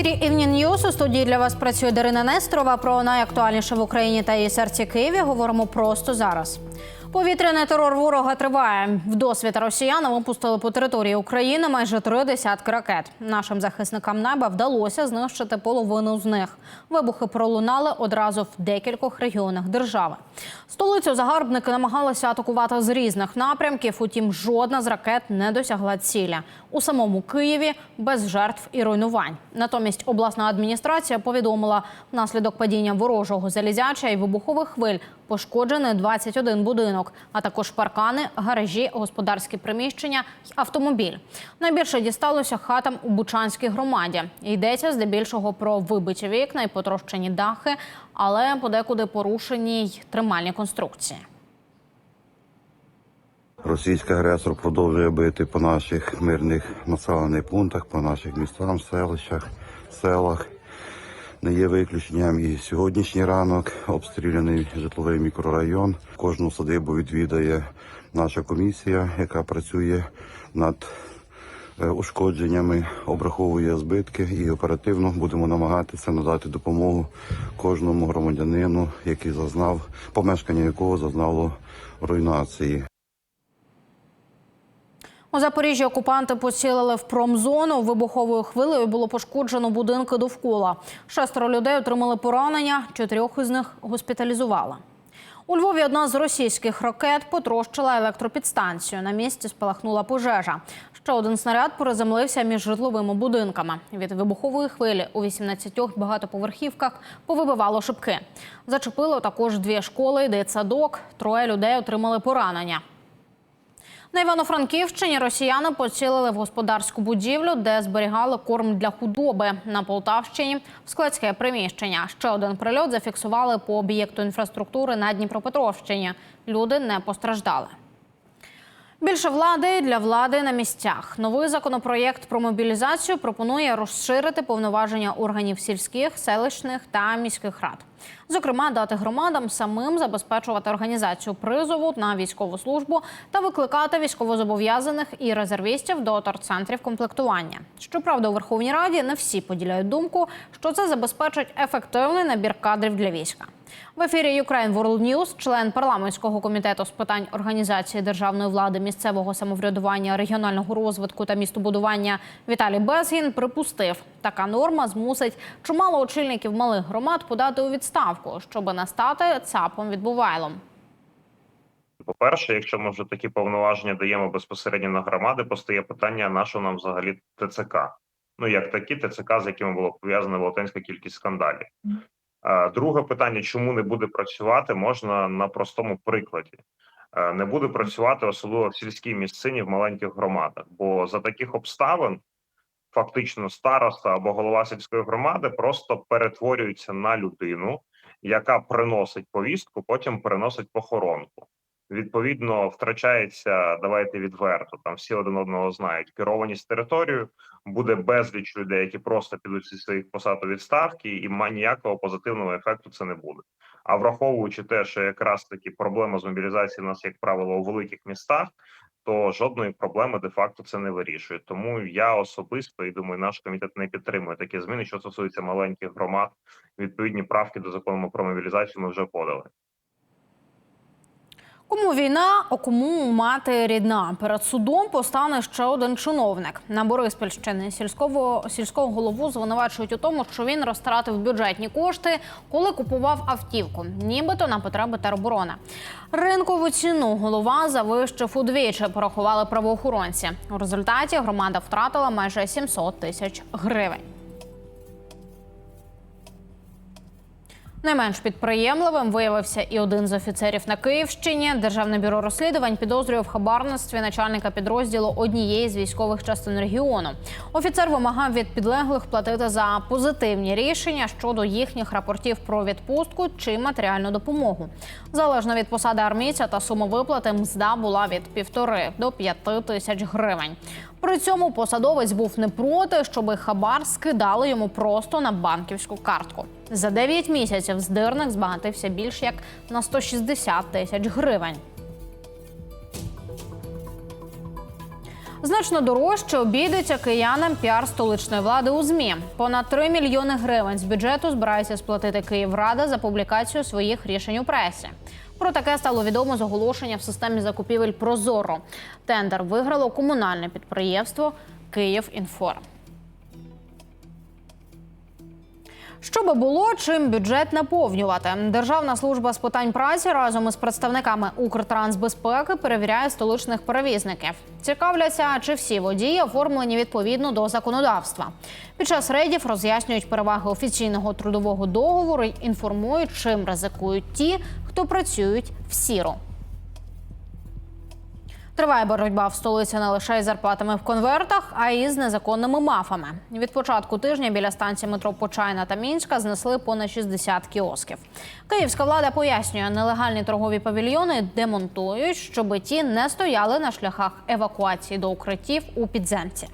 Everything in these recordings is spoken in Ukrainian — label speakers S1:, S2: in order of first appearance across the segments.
S1: Ефірі Evening News у студії для вас працює Дарина Нестрова. Про найактуальніше в Україні та її серці Києві говоримо просто зараз. Повітряний терор ворога триває. В досвід росіяни випустили по території України майже три десятки ракет. Нашим захисникам неба вдалося знищити половину з них. Вибухи пролунали одразу в декількох регіонах держави. Столицю загарбники намагалися атакувати з різних напрямків. Утім, жодна з ракет не досягла цілі. У самому Києві без жертв і руйнувань. Натомість обласна адміністрація повідомила, внаслідок падіння ворожого залізяча і вибухових хвиль пошкоджений 21 будинок, а також паркани, гаражі, господарські приміщення й автомобіль. Найбільше дісталося хатам у Бучанській громаді. Йдеться здебільшого про вибиті вікна і потрощені дахи, але подекуди порушені й тримальні конструкції.
S2: Російський агресор продовжує бити по наших мирних населених пунктах, по наших містам, селищах, селах. Не є виключенням і сьогоднішній ранок обстріляний житловий мікрорайон. Кожну садибу відвідає наша комісія, яка працює над е, ушкодженнями, обраховує збитки і оперативно будемо намагатися надати допомогу кожному громадянину, який зазнав помешкання якого зазнало руйнації.
S1: У Запоріжжі окупанти поцілили в промзону. Вибуховою хвилею було пошкоджено будинки довкола. Шестеро людей отримали поранення, чотирьох із них госпіталізували. У Львові одна з російських ракет потрощила електропідстанцію. На місці спалахнула пожежа. Ще один снаряд приземлився між житловими будинками. Від вибухової хвилі у 18 багатоповерхівках повибивало шибки. Зачепило також дві школи, дитсадок. Троє людей отримали поранення. На Івано-Франківщині росіяни поцілили в господарську будівлю, де зберігали корм для худоби. На Полтавщині в складське приміщення. Ще один прильот зафіксували по об'єкту інфраструктури на Дніпропетровщині. Люди не постраждали. Більше влади для влади на місцях. Новий законопроєкт про мобілізацію пропонує розширити повноваження органів сільських, селищних та міських рад. Зокрема, дати громадам самим забезпечувати організацію призову на військову службу та викликати військовозобов'язаних і резервістів до торцентрів комплектування. Щоправда, у Верховній Раді не всі поділяють думку, що це забезпечить ефективний набір кадрів для війська. В ефірі Ukraine World News член парламентського комітету з питань організації державної влади, місцевого самоврядування, регіонального розвитку та містобудування Віталій Безгін припустив, така норма змусить чимало очільників малих громад подати у відставку, щоб не стати цапом відбувайлом.
S3: По-перше, якщо ми вже такі повноваження даємо безпосередньо на громади, постає питання, на що нам взагалі ТЦК? Ну як такі ТЦК, з якими було пов'язана велетенська кількість скандалів. Друге питання: чому не буде працювати, можна на простому прикладі. Е, Не буде працювати особливо в сільській місцині в маленьких громадах, бо за таких обставин фактично староста або голова сільської громади просто перетворюється на людину, яка приносить повістку, потім переносить похоронку. Відповідно, втрачається, давайте відверто. Там всі один одного знають. Керованість територією буде безліч людей, які просто підуть зі своїх посад у відставки, і ніякого позитивного ефекту це не буде. А враховуючи те, що якраз таки проблема з мобілізації у нас, як правило, у великих містах, то жодної проблеми де факто це не вирішує. Тому я особисто і думаю, наш комітет не підтримує такі зміни, що стосується маленьких громад. Відповідні правки до закону про мобілізацію ми вже подали.
S1: Кому війна, а кому мати рідна. Перед судом постане ще один чиновник. На Бориспільщині сільського, сільського голову звинувачують у тому, що він розтратив бюджетні кошти, коли купував автівку, нібито на потреби тероборони. Ринкову ціну голова завищив удвічі, порахували правоохоронці. У результаті громада втратила майже 700 тисяч гривень. Не менш підприємливим виявився і один з офіцерів на Київщині. Державне бюро розслідувань підозрює в хабарництві начальника підрозділу однієї з військових частин регіону. Офіцер вимагав від підлеглих платити за позитивні рішення щодо їхніх рапортів про відпустку чи матеріальну допомогу. Залежно від посади армійця та суми виплати мзда була від півтори до п'яти тисяч гривень. При цьому посадовець був не проти, щоби хабар скидали йому просто на банківську картку. За 9 місяців здирник збагатився більш як на 160 тисяч гривень. Значно дорожче обійдеться киянам піар столичної влади у змі. Понад 3 мільйони гривень з бюджету збирається сплатити Київрада за публікацію своїх рішень у пресі. Про таке стало відомо з оголошення в системі закупівель Прозоро. Тендер виграло комунальне підприємство «Київінформ». Що би було, чим бюджет наповнювати? Державна служба з питань праці разом із представниками Укртрансбезпеки перевіряє столичних перевізників. Цікавляться, чи всі водії оформлені відповідно до законодавства. Під час рейдів роз'яснюють переваги офіційного трудового договору і інформують, чим ризикують ті, хто працюють в сіру. Триває боротьба в столиці не лише із зарплатами в конвертах, а й з незаконними мафами. Від початку тижня біля станції метро Почайна та Мінська знесли понад 60 кіосків. Київська влада пояснює, нелегальні торгові павільйони демонтують, щоби ті не стояли на шляхах евакуації до укриттів у підземці.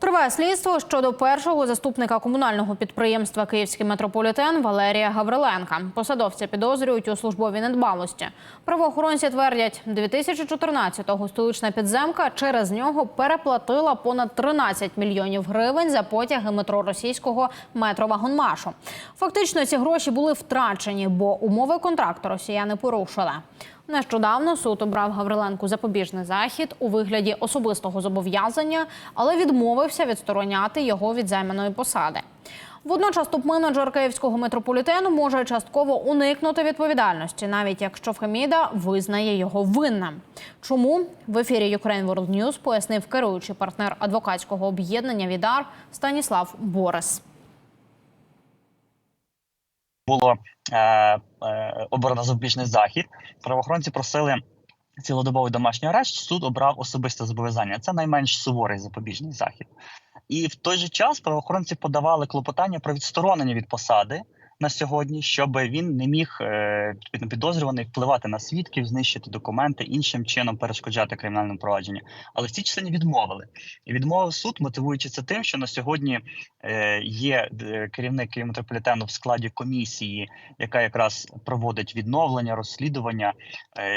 S1: Триває слідство щодо першого заступника комунального підприємства Київський метрополітен Валерія Гавриленка. Посадовця підозрюють у службовій недбалості. Правоохоронці твердять, 2014-го столична підземка через нього переплатила понад 13 мільйонів гривень за потяги метро російського метровагонмашу. Фактично, ці гроші були втрачені, бо умови контракту росіяни порушили. Нещодавно суд обрав Гавриленку запобіжний захід у вигляді особистого зобов'язання, але відмовився відстороняти його від займаної посади. Водночас топ-менеджер київського метрополітену може частково уникнути відповідальності, навіть якщо Феміда визнає його винним. Чому в ефірі Ukraine World News пояснив керуючий партнер адвокатського об'єднання Відар Станіслав Борис.
S4: Було е, е, обрано запобіжний захід. Правоохоронці просили цілодобовий домашній арешт. Суд обрав особисте зобов'язання. Це найменш суворий запобіжний захід. І в той же час правоохоронці подавали клопотання про відсторонення від посади на сьогодні, щоб він не міг е, підозрюваний впливати на свідків, знищити документи, іншим чином перешкоджати кримінальному провадженню. Але в цій частині відмовили. І відмовив суд, мотивуючи це тим, що на сьогодні е, є е, керівник Києво-метрополітену в складі комісії, яка якраз проводить відновлення, розслідування,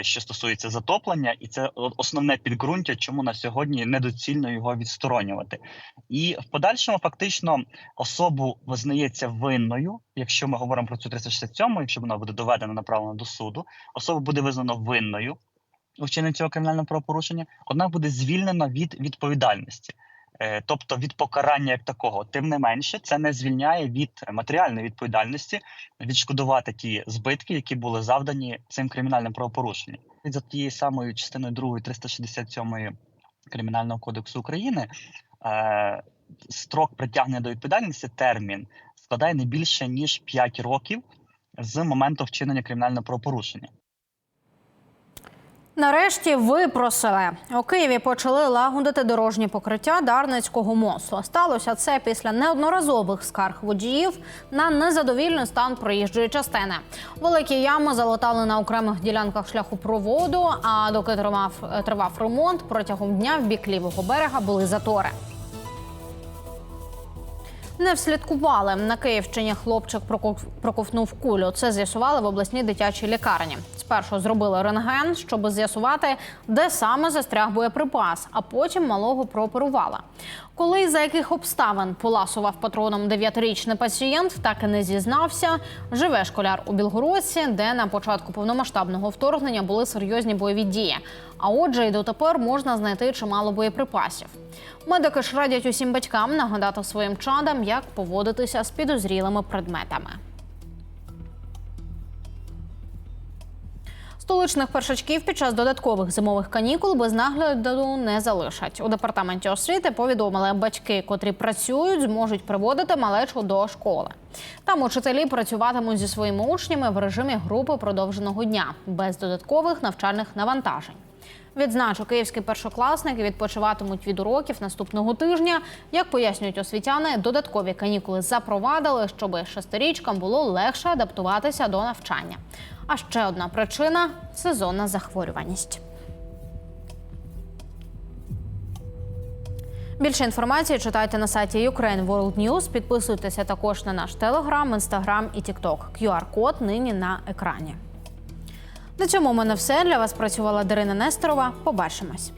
S4: що стосується затоплення, і це основне підґрунтя, чому на сьогодні недоцільно його відсторонювати. І в подальшому фактично особу визнається винною, якщо ми говоримо про цю 367, якщо вона буде доведена направлена до суду, особа буде визнана винною у вчиненні цього кримінального правопорушення, однак буде звільнена від відповідальності. Е, Тобто від покарання як такого, тим не менше, це не звільняє від матеріальної відповідальності відшкодувати ті збитки, які були завдані цим кримінальним правопорушенням. За тією самою частиною 2 367 кримінального кодексу України е, строк притягнення до відповідальності термін складає не більше ніж 5 років з моменту вчинення кримінального правопорушення.
S1: Нарешті випросили. У Києві почали лагодити дорожні покриття Дарницького мосту. Сталося це після неодноразових скарг водіїв на незадовільний стан проїжджої частини. Великі ями залатали на окремих ділянках шляхопроводу. А доки тривав, тривав ремонт, протягом дня в бік лівого берега були затори. Не вслідкували на Київщині. Хлопчик проков- проковтнув кулю. Це з'ясували в обласній дитячій лікарні. Спершу зробили рентген, щоб з'ясувати, де саме застряг боєприпас, а потім малого прооперували. Коли і за яких обставин поласував патроном дев'ятирічний пацієнт, так і не зізнався. Живе школяр у Білгородці, де на початку повномасштабного вторгнення були серйозні бойові дії. А отже, і дотепер можна знайти чимало боєприпасів. Медики ж радять усім батькам нагадати своїм чадам, як поводитися з підозрілими предметами. Столичних першачків під час додаткових зимових канікул без нагляду не залишать. У департаменті освіти повідомили, батьки, котрі працюють, зможуть приводити малечу до школи. Там учителі працюватимуть зі своїми учнями в режимі групи продовженого дня без додаткових навчальних навантажень. Відзначу, київські першокласники відпочиватимуть від уроків наступного тижня. Як пояснюють освітяни, додаткові канікули запровадили, щоб шестирічкам було легше адаптуватися до навчання. А ще одна причина сезонна захворюваність. Більше інформації читайте на сайті Ukraine World News. Підписуйтеся також на наш телеграм, інстаграм і тікток. QR-код нині на екрані. На цьому у мене все для вас працювала Дарина Несторова. Побачимось.